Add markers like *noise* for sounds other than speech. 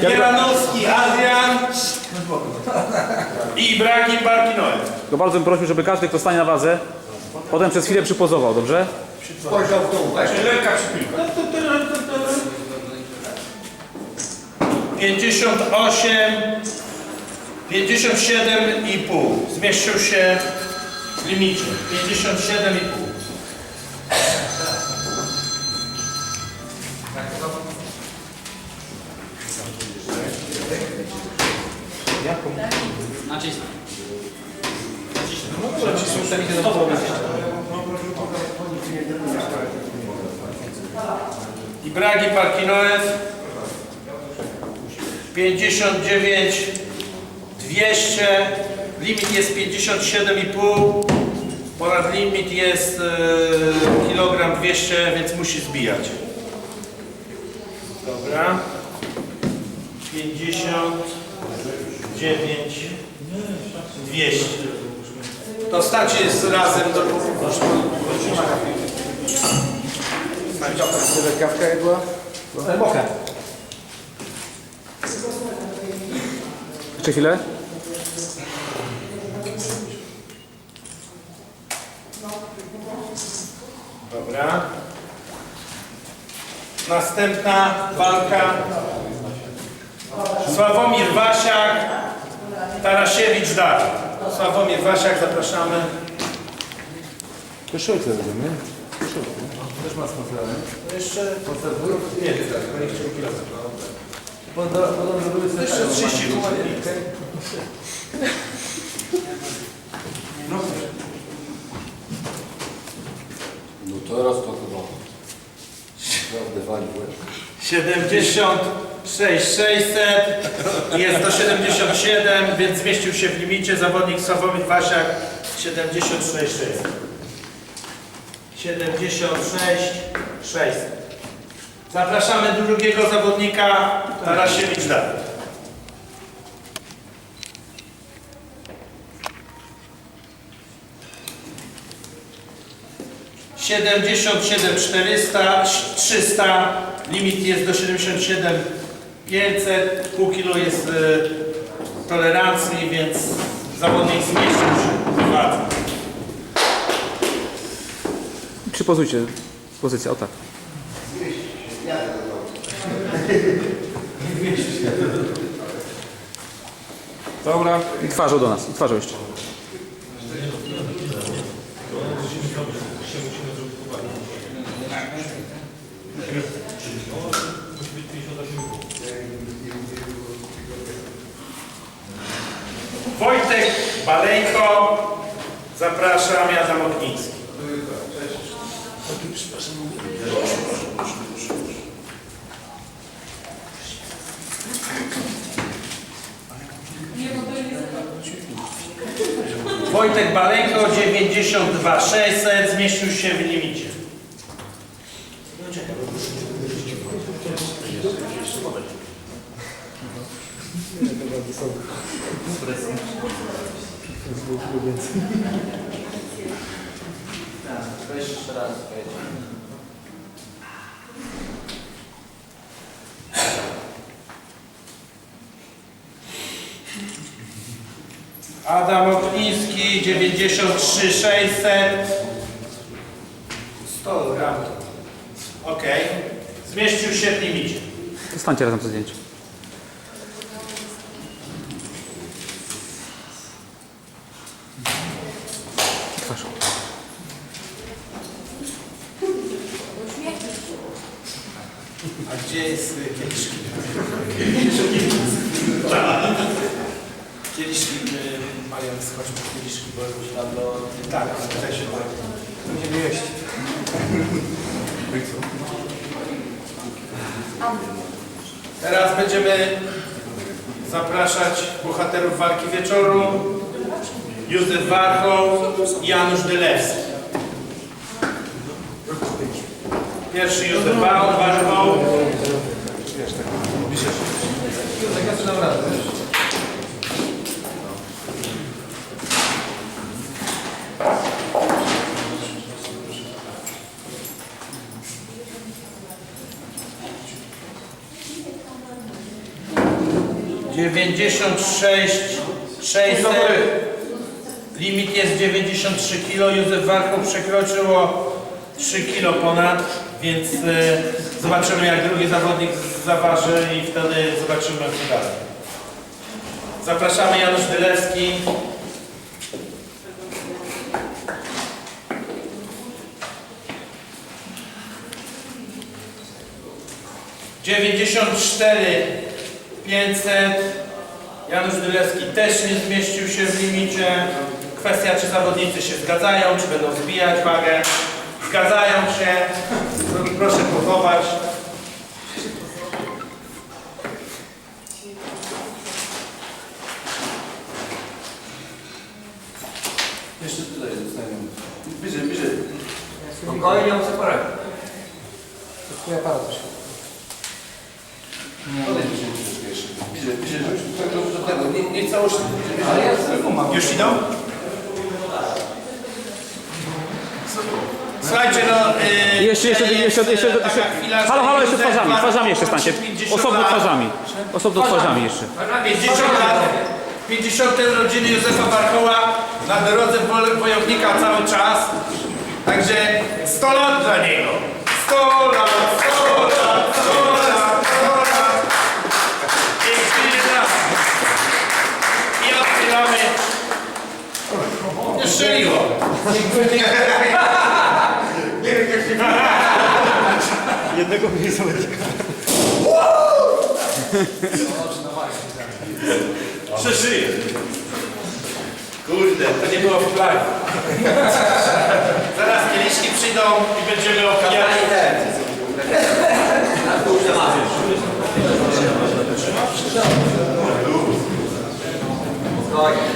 Kieranowski Adrian i Ibrahim Barkinoev. To bardzo bym prosił, żeby każdy, kto stanie na wadze, potem przez chwilę przypozował, dobrze? Spojrzał w dół, tak? Lekka przypilka. 58, 57,5. Zmieścił się w limicie. 57,5. Ibrahim Parkinoev 59 200 limit jest 57,5 ponad limit jest e, kilogram 200 więc musi zbijać. Dobra 59 200 to starcie z razem do Kawka jak była? Moka. Jeszcze chwilę. Dobra. Następna walka. Sławomir Wasiak, Tarasiewicz Dawid. Sławomir Wasiak, zapraszamy. Koszulce będziemy. Też ma sponsorem. Jeszcze... Sponsorów? Nie, tak, to nie chciał kilka. Jeszcze 30 No No teraz to chyba... Naprawdę 70 6600, jest do 77, więc zmieścił się w limicie zawodnik Sławomir Wasiak 76600. 76600. Zapraszamy do drugiego zawodnika Tarasiewicz Dawid. Siedemdziesiąt siedem czterysta trzysta limit jest do siedemdziesiąt siedem pięćset, pół kilo jest e, tolerancji, więc zawodnik zmieścił się wadze. Przypozujcie. Pozycja, o tak. Dobra. I twarzą do nas, i twarzą jeszcze. Wojtek Balejko, zapraszam, Jan Okniński. Wojtek Balejko, 92 600, zmieścił się w limicie. Adam Okniński 93 600 100 gram. Ok zmieścił się w limicie. Stańcie razem to zdjęcie. Twarzą. A gdzie jest kieliszki? kieliszki y, skoczył po kieliszki bo już do tak też się Będziemy jeść. Teraz będziemy zapraszać bohaterów walki wieczoru. Józef Warchoł i Janusz Dylewski. Pierwszy Józef ja sobie dam radę. 96 600. Limit jest 93 kg. Józef Warchoł przekroczył o 3 kg ponad, więc y, zobaczymy jak drugi zawodnik zaważy i wtedy zobaczymy co dalej. Zapraszamy Janusz Dylewski. Dziewięćdziesiąt cztery pięćset. Janusz Dylewski też nie zmieścił się w limicie. Kwestia, czy zawodnicy się zgadzają, czy będą zbijać wagę. Zgadzają się. Proszę pochować. Jeszcze tutaj zostaniemy. Bliżej, bliżej. Spokojnie, on twój aparat też. Podaj bliżej troszeczkę jeszcze. Bliżej, bliżej, żebyś tak do, tego. Nie, nie całość. Ale ja sobie mam. Już idą? Słuchajcie, no... Yy, Jeszcze, jeszcze, jeszcze, jeszcze, jeszcze, taka jeszcze. chwila, Halo, halo, jeszcze twarzami, twarzami jeszcze stańcie. 50 Osobno lat. twarzami. Osobno twarzami jeszcze. 50 lat, 50 rodziny Józefa Warchoła na drodze wo- wojownika cały czas. Także 100 lat dla niego. 100 lat, 100 lat, 100 lat, 100 lat. Pięknie raz. I otwieramy. Nie strzeliło. *laughs* Jednego mniej zawodnika. Przeżyję. Kurde, to nie było w planie. Zaraz kieliszki przyjdą i będziemy opiniać. Spokojnie.